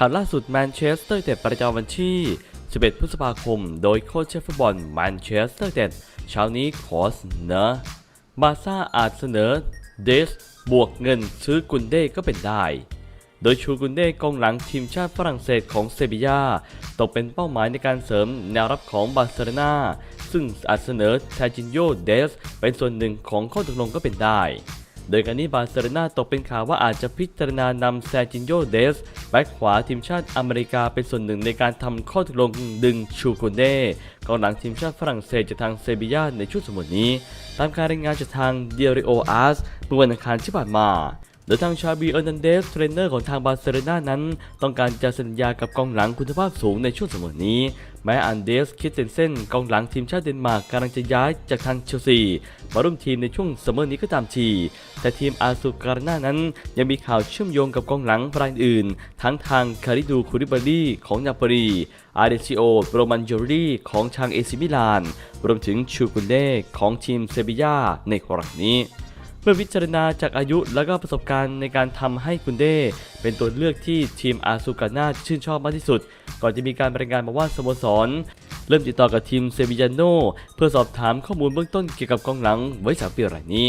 ข่าวล่าสุดแมนเชสเตอร์เต็ดประจำวันที่ 11 พฤษภาคม โดยโค้ชเชฟฟุตบอลแมนเชสเตอร์เต็ดเช้านี้ขอเสนอบาซ่าอาจเสนอเดสบวกเงินซื้อกุนเด้ก็เป็นได้ โดยชูกุนเด้กองหลังทีมชาติฝรั่งเศสของเซบียาตกเป็นเป้าหมายในการเสริมแนวรับของบาร์เซโลนาซึ่งอาจเสนอแทจินโยเดสเป็นส่วนหนึ่งของข้อตกลงก็เป็นได้ โดยการนี้บาร์เซโลนาตกเป็นข่าวว่าอาจจะพิจารณานำแซจินโยเดสแบ็คขวาทีมชาติอเมริกาเป็นส่วนหนึ่งในการทำข้อตกลงดึงชูโกุนเด้กองหลังทีมชาติฝรั่งเศสจากทางเซบียาในช่วงสมุดนี้ ตามการรายงานจากทางเดียริโออาร์สเมื่อวันอังคารที่ผ่านมาโดยทางชาบีเออร์นันเดสเทรนเนอร์ของทางบาร์เซโลนานั้น ต้องการจะสัญญากับกองหลังคุณภาพสูงในช่วงสมัยนี้ แม้อันเดสคิดเซนเซนกองหลังทีมชาติเดนมาร์กกำลังจะย้ายจากทางเชลซีมาร่วมทีมในช่วงซัมเมอร์นี้ก็ตามทีแต่ทีมอาซูการนานั้น ยังมีข่าวเชื่อมโยงกับกองหลังรายอื่น ทั้งทางคาริดูคูริบารีของนาปลีอาร์เดซิโอโรมันโจรีของทางเอซิมิลาน รวมถึงชูกุนเด้ของทีมเซบียาในกรณีนี้ เมื่อพิจารณาจากอายุและก็ประสบการณ์ในการทำให้กุนเด้เป็นตัวเลือกที่ทีมอาซูกาน่าชื่นชอบมากที่สุด ก่อนจะมีการรายงานมาว่าสโมสร เริ่มติดต่อกับทีมเซบิยาโนเพื่อสอบถามข้อมูลเบื้องต้นเกี่ยวกับกองหลังไว้สามปีรายนี้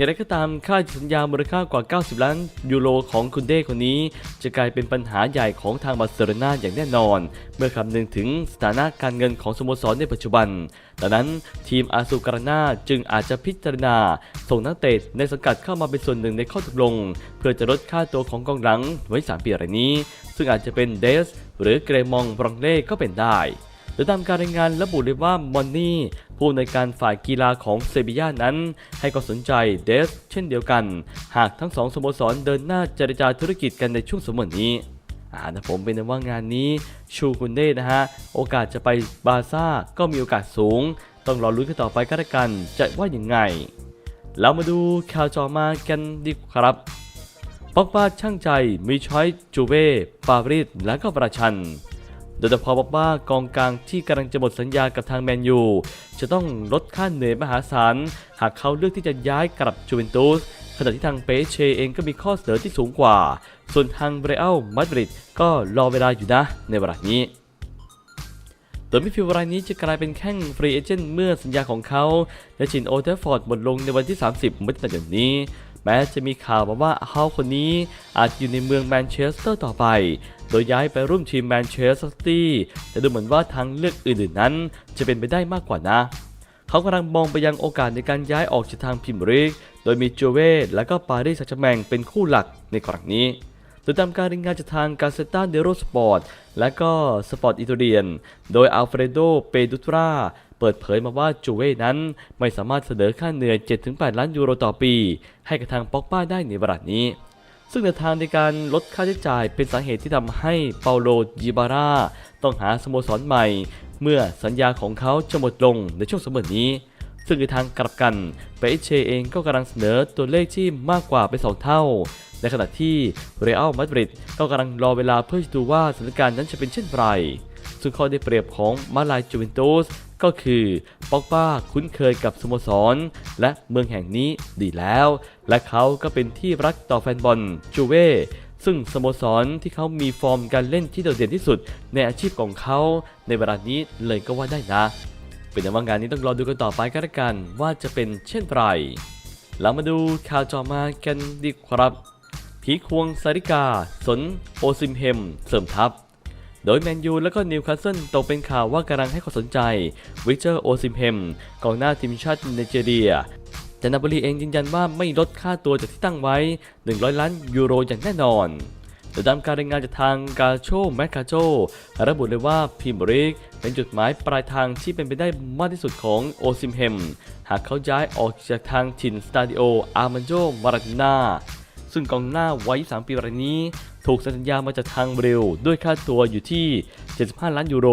อย่างไรก็ตามค่าสัญญามูลค่ากว่า 90 ล้านยูโรของคุนเด้คนนี้ จะกลายเป็นปัญหาใหญ่ของทางบาร์เซโลนาอย่างแน่นอน เมื่อคำนึงถึงสถานะการเงินของสโมสรในปัจจุบันดังนั้นทีมอาซูการานาจึงอาจจะพิจารณา ส่งนักเตะในสังกัดเข้ามาเป็นส่วนหนึ่งในข้อตกลง เพื่อจะลดค่าตัวของกองหลังไว้ 3 ปีรายนี้ ซึ่งอาจจะเป็นเดส หรือเกรมองบรองเล่ก็เป็นได้ โดยตามการรายงานระบุเลยว่ามอนนี่ผู้ในการฝ่ายกีฬาของเซบียานั้น ให้ความสนใจเดสเช่นเดียวกัน หากทั้งสองสโมสรเดินหน้าเจรจาธุรกิจกันในช่วงสมัยนี้อ่านะผมเป็นว่างานนี้ชูกุนเด้นะฮะ โอกาสจะไปบาซ่าก็มีโอกาสสูง ต้องรอลุ้นกันต่อไปก็แล้วกัน จะว่าอย่างไง เรามาดูข่าวจอมากันดีกว่าครับปอกบ้าช่างใจมีช้อยจูเว่ปารีสและก็ประชัน โดยเฉพาะบอกว่ากองกลางที่กำลังจะหมดสัญญากับทางแมนยู จะต้องลดค่าเหนื่อยมหาศาล หากเขาเลือกที่จะย้ายกลับจูเวนตุสขณะที่ทางเปเชเองก็มีข้อเสนอที่สูงกว่า ส่วนทางเบรอัลมาดริดก็รอเวลาอยู่นะในเวลานี้โดยมิฟิลด์รายนี้จะกลายเป็นแข้งฟรีเอเจนต์เมื่อสัญญาของเขา และชินโอเทฟฟอร์ดหมดลงในวันที่ 30มิถุนายนนี้ แม้จะมีข่าวมาว่าเขาคนนี้อาจอยู่ในเมืองแมนเชสเตอร์ต่อไป โดยย้ายไปร่วมทีมแมนเชสเตอร์ซิตี้แต่ดูเหมือนว่าทางเลือกอื่นๆนั้น จะเป็นไปได้มากกว่านะ เขากำลังมองไปยังโอกาสในการย้ายออกจากทางพิมพ์ลีกโดยมีโจเว่และก็ปารีสแซงต์แมงเป็นคู่หลักในครั้งนี้โดยตามการรายงานจากทางกาเซตาเดโรสปอร์ตและก็สปอร์ตอิตาเลียน โดยอัลเฟรโด เปดุตรา เปิดเผยมาว่าจูเว่นั้นไม่สามารถเสนอค่าเหนื่อย 7-8 ล้านยูโรต่อปี ให้กับทางป็อกป้าได้ในเวลานี้ ซึ่งแนวทางในการลดค่าใช้จ่ายเป็นสาเหตุที่ทำให้เปาโลจิบาร่าต้องหาสโมสรใหม่ เมื่อสัญญาของเขาจะหมดลงในช่วงสมัยนี้ซึ่งในทางกลับกันเปเชเองก็กำลังเสนอตัวเลขที่มากกว่าเป็นสองเท่า ในขณะที่เรอัลมาดริดก็กำลังรอเวลาเพื่อจะดูว่าสถานการณ์นั้นจะเป็นเช่นไร ซึ่งข้อได้เปรียบของมาลายจูเวนตุส ก็คือปอกบ้าคุ้นเคยกับสโมสร และเมืองแห่งนี้ดีแล้ว และเขาก็เป็นที่รักต่อแฟนบอลจูเว่ซึ่งสโมสรที่เขามีฟอร์มการเล่นที่โดดเด่นที่สุด ในอาชีพของเขาในเวลานี้เลยก็ว่าได้นะ เป็นว่างานนี้ต้องรอดูกันต่อไปก็แล้วกันว่าจะเป็นเช่นไรเรามาดูข่าวจอมากันดีครับผีควงซาริกา สนโอซิมเฮม เสริมทัพ โดยแมนยูและก็นิวคาสเซิลตกเป็นข่าวว่ากำลังให้ความสนใจวิกเตอร์โอซิมเฮมกองหน้าทีมชาติไนจีเรียแต่นาโปลีเองยืนยันว่าไม่ลดค่าตัวจากที่ตั้งไว้ 100 ล้านยูโรอย่างแน่นอนโดยตามการรายงานจากทางกาโชแมคคาโจระบุเลยว่าพรีเมียร์ลีกเป็นจุดหมายปลายทางที่เป็นไปได้มากที่สุดของโอซิมเฮม หากเขาย้ายออกจากทางถิ่นสตาดิโออาร์มันโจมาราตินา ซึ่งกองหน้าวัย3ปีรายนี้ ถูกสัญญามาจากทางเบรลด้วยค่าตัวอยู่ที่ 75 ล้านยูโร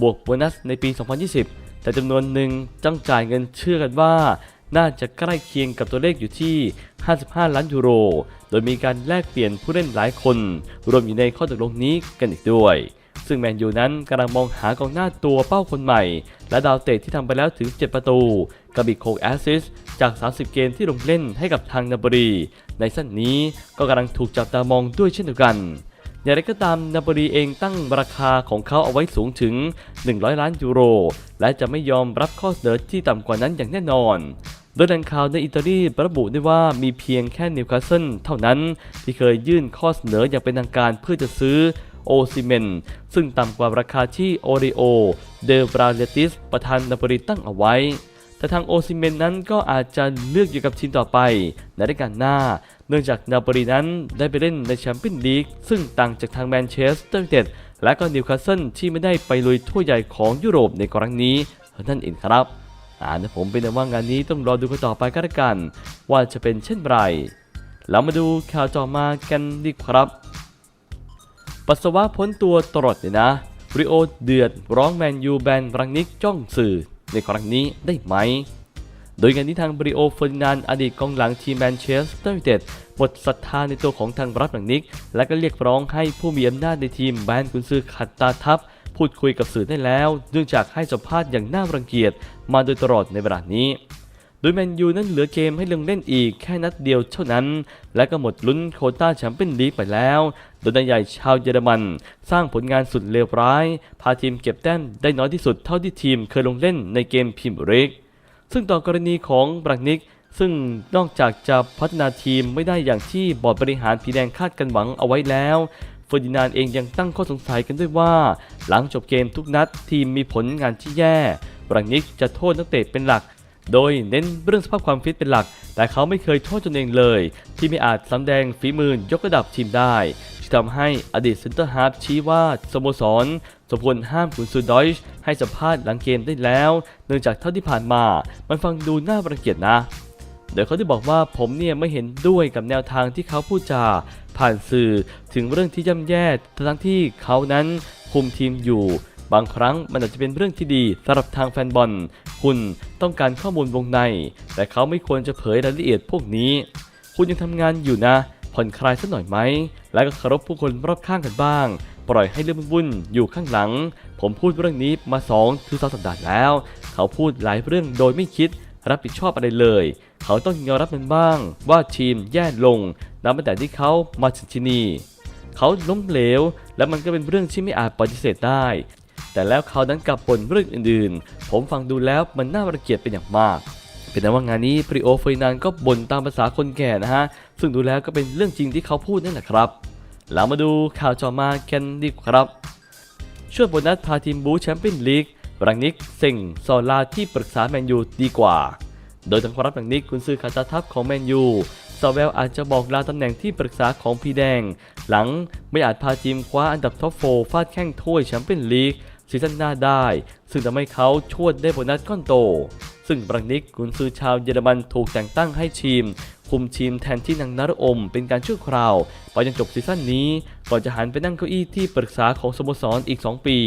บวกโบนัสในปี 2020 แต่จำนวนหนึ่งต้องจ่ายเงินเชื่อกันว่า น่าจะใกล้เคียงกับตัวเลขอยู่ที่ 55 ล้านยูโร โดยมีการแลกเปลี่ยนผู้เล่นหลายคน รวมอยู่ในข้อตกลงนี้กันอีกด้วย ซึ่งแมนยูนั้นกำลังมองหากองหน้าตัวเป้าคนใหม่ และดาวเตะที่ทำไปแล้วถึง 7 ประตู กับอีก6แอสซิสจาก 30 เกมที่ลงเล่นให้กับทางนาบรี ในสั้นนี้ก็กำลังถูกจับตามองด้วยเช่นเดียวกันอย่างไรก็ตามนาโปลีเองตั้งราคาของเขาเอาไว้สูงถึง 100 ล้านยูโร และจะไม่ยอมรับข้อเสนอที่ต่ำกว่านั้นอย่างแน่นอนโดยแหล่งข่าวในอิตาลีระบุได้ว่ามีเพียงแค่นิวคาสเซิลเท่านั้นที่เคยยื่นข้อเสนออย่างเป็นทางการเพื่อจะซื้อ โอซิเมน ซึ่งต่ำกว่าราคาที่โอริโอ เดบราเลติส ประธานนาโปลีตั้งเอาไว้ แต่ทางโอซิเมนนั้นก็อาจจะเลือกอยู่กับทีมต่อไปในรายการหน้า เนื่องจากนาโปลีนั้นได้ไปเล่นในแชมเปี้ยนลีก ซึ่งต่างจากทางแมนเชสเตอร์ยูไนเต็ดและก็นิวคาสเซิลที่ไม่ได้ไปลุยถ้วยใหญ่ของยุโรปในครั้งนี้นั่นเองครับอ่านะผมเป็นว่างานนี้ต้องรอดูกันต่อไปก็แล้วกัน ว่าจะเป็นเช่นไรเรามาดูข่าวต่อมากันดีครับ ปัสสาวะพ้นตัวตลอดเลยนะริโอเดือดร้องแมนยูแบนรังนิกจ้องสื่อในครั้งนี้ได้ไหม โดยงานนี้ทางบริโอเฟอร์ดินานอดีตกองหลังทีมแมนเชสเตอร์ยูไนเต็ดหมดศรัทธาในตัวของทางรับหลังนิก และก็เรียกร้องให้ผู้มีอำนาจในทีมแบนกุนซือขัดตาทัพพูดคุยกับสื่อได้แล้ว เนื่องจากให้สัมภาษณ์อย่างน่ารังเกียจมาโดยตลอดในเวลานี้ โดยแมนยูนั้นเหลือเกมให้ลงเล่นอีกแค่นัดเดียวเท่านั้น และก็หมดลุ้นโควต้าแชมเปี้ยนลีกไปแล้ว โดยนายใหญ่ชาวเยอรมัน สร้างผลงานสุดเลวร้าย พาทีมเก็บแต้มได้น้อยที่สุดเท่าที่ทีมเคยลงเล่นในเกมพรีเมียร์ลีกซึ่งต่อกรณีของบรักนิก ซึ่งนอกจากจะพัฒนาทีมไม่ได้อย่างที่บอร์ดบริหารผีแดงคาดกันหวังเอาไว้แล้วเฟอร์ดินานเองยังตั้งข้อสงสัยกันด้วยว่า หลังจบเกมทุกนัดทีมมีผลงานที่แย่บรักนิกจะโทษนักเตะเป็นหลัก โดยเน้นเรื่องสภาพความฟิตเป็นหลัก แต่เขาไม่เคยโทษตนเองเลย ที่ไม่อาจสำแดงฝีมือยกระดับทีมได้ ที่ทำให้อดีตเซนเตอร์ฮาร์ฟชี้ว่าสโมสรสมควรห้ามขุนซูดอยช์ให้สัมภาษณ์หลังเกมได้แล้ว เนื่องจากเท่าที่ผ่านมา มันฟังดูน่าปรังเกียจนะโดยเขาได้บอกว่าผมเนี่ยไม่เห็นด้วยกับแนวทางที่เขาพูดจา ผ่านสื่อถึงเรื่องที่ย่ำแย่ทั้งที่เขานั้นคุมทีมอยู่ บางครั้งมันอาจจะเป็นเรื่องที่ดีสำหรับทางแฟนบอล คุณต้องการข้อมูลวงใน แต่เขาไม่ควรจะเผยรายละเอียดพวกนี้ คุณยังทำงานอยู่นะ ผ่อนคลายสักหน่อยไหม แล้วก็เคารพผู้คนรอบข้างกันบ้าง ปล่อยให้เรื่องวุ่นอยู่ข้างหลัง ผมพูดเรื่องนี้มาสองถึงสสัปดาห์แล้ว เขาพูดหลายเรื่องโดยไม่คิดรับผิดชอบอะไรเลย เขาต้องยอมรับมันบ้าง ว่าทีมแย่ลงนับตั้งแต่ที่เขามาถึงที่นี่เขาล้มเหลว และมันก็เป็นเรื่องที่ไม่อาจปฏิเสธได้ แต่แล้วเขานั้นกลับบ่นเรื่องอื่นๆ ผมฟังดูแล้วมันน่ารังเกียจเป็นอย่างมาก เป็นแต่ว่างานนี้ปริโอเฟยนานก็บ่นตามภาษาคนแก่นะฮะ ซึ่งดูแล้วก็เป็นเรื่องจริงที่เขาพูดนั่นแหละครับเรามาดูข่าวจอมากันดีครับ ช่วยโบนัสพาทีมบูแชมเปี้ยนลีกรังนิกเซ็งซอลาที่ปรึกษาแมนยูดีกว่า โดยทางความรับรังนิกคุณซื้อขาตาทัพของแมนยูซาเวลอาจจะบอกลาตำแหน่งที่ปรึกษาของพีแดง หลังไม่อาจพาทีมคว้าอันดับท็อปโฟร์ฟาดแข้งถ้วยแชมเปี้ยนลีก ซีซั่นหน้าได้ ซึ่งทำให้เขาชวดได้โบนัสก้อนโต ซึ่งบรังนิกกุนซือชาวเยอรมันถูกแต่งตั้งให้ทีม คุมทีมแทนที่นางนารอม เป็นการชั่วคราว ไปจนจบซีซั่นนี้ ก่อนจะหันไปนั่งเก้าอี้ที่ปรึกษาของสโมสรอีก 2 ปี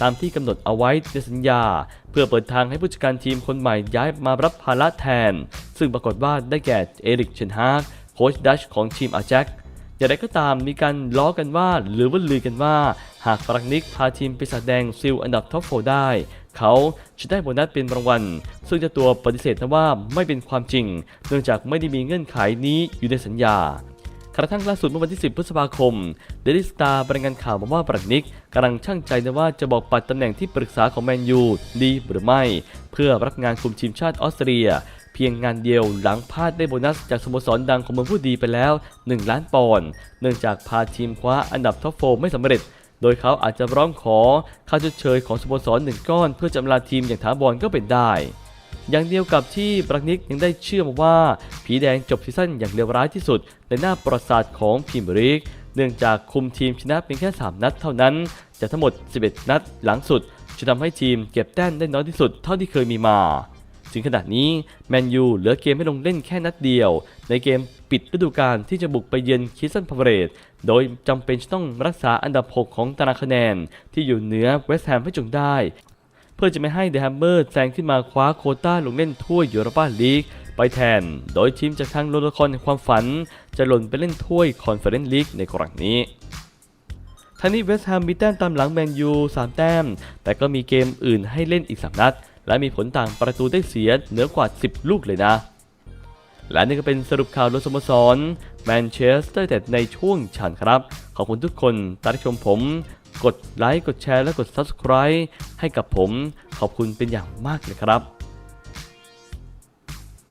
ตามที่กำหนดเอาไว้ในสัญญา เพื่อเปิดทางให้ผู้จัดการทีมคนใหม่ย้ายมารับภาระแทน ซึ่งปรากฏว่าได้แก่เอริกเชนฮากโค้ชดัชของทีมอาแจ็ค อย่างไรก็ตามมีการล้อกันว่าหรือว่าลือกันว่า หากฟรังนิกพาทีมไปแสดงซิลอันดับท็อปโฟได้ เขาจะได้โบนัสเป็นรางวัล ซึ่งเจ้าตัวปฏิเสธนะว่าไม่เป็นความจริง เนื่องจากไม่ได้มีเงื่อนไขนี้อยู่ในสัญญากระทั่งล่าสุดเมื่อวันที่ 10 พฤษภาคม เดลิสตาร์รายงานข่าวมาว่าบรักนิกกำลังช่างใจนะว่าจะบอกปัดตำแหน่งที่ปรึกษาของแมนยูดีหรือไม่ เพื่อรับงานคุมทีมชาติออสเตรีย พียงงานเดียวหลังพลาดได้โบนัสจากสโมสรดังของเมืองผู้ดีไปแล้ว 1 ล้านปอนด์เนื่องจากพาทีมคว้าอันดับท็อปโฟไม่สำเร็จ โดยเขาอาจจะร้องขอค่าชดเชยของสโมสรหนึ่งก้อน เพื่อจำลาทีมอย่างถาวรก็เป็นได้ อย่างเดียวกับที่บรักนิกยังได้เชื่อมว่า ผีแดงจบซีซั่นอย่างเลวร้ายที่สุด ในหน้าประวัติศาสตร์ของพรีเมียร์ลีกเนื่องจากคุมทีมชนะเพียงแค่ 3 นัดเท่านั้นจากทั้งหมด 11 นัดหลังสุดจะทำให้ทีมเก็บแต้มได้น้อยที่สุดเท่าที่เคยมีมา ถึงขนาดนี้แมนยูเหลือเกมให้ลงเล่นแค่นัดเดียว ในเกมปิดฤดูกาลที่จะบุกไปเยือนคิสซันพาวเรตโดยจำเป็นจะต้องรักษาอันดับ 6 ของตารางคะแนน ที่อยู่เหนือเวสต์แฮมให้จงได้ เพื่อจะไม่ให้เดอะแฮมเมอร์แซงขึ้นมาคว้าโคต้าลงเล่นถ้วยยูโรปาลีกไปแทน โดยทีมจากทางโลละครในความฝัน จะหล่นไปเล่นถ้วยคอนเฟอเรนซ์ลีกในครั้งนี้ทั้งนี้เวสต์แฮมมีแต้มตามหลังแมนยู3แต้ม แต่ก็มีเกมอื่นให้เล่นอีก 3 นัด และมีผลต่างประตูได้เสียเหนือกว่า 10 ลูกเลยนะ และนี่ก็เป็นสรุปข่าวโดยสโมสรแมนเชสเตอร์เต็ดในช่วงฉันครับ ขอบคุณทุกคนที่รับชมผม กดไลค์กดแชร์และกด Subscribe ให้กับผมขอบคุณเป็นอย่างมากเลยครับ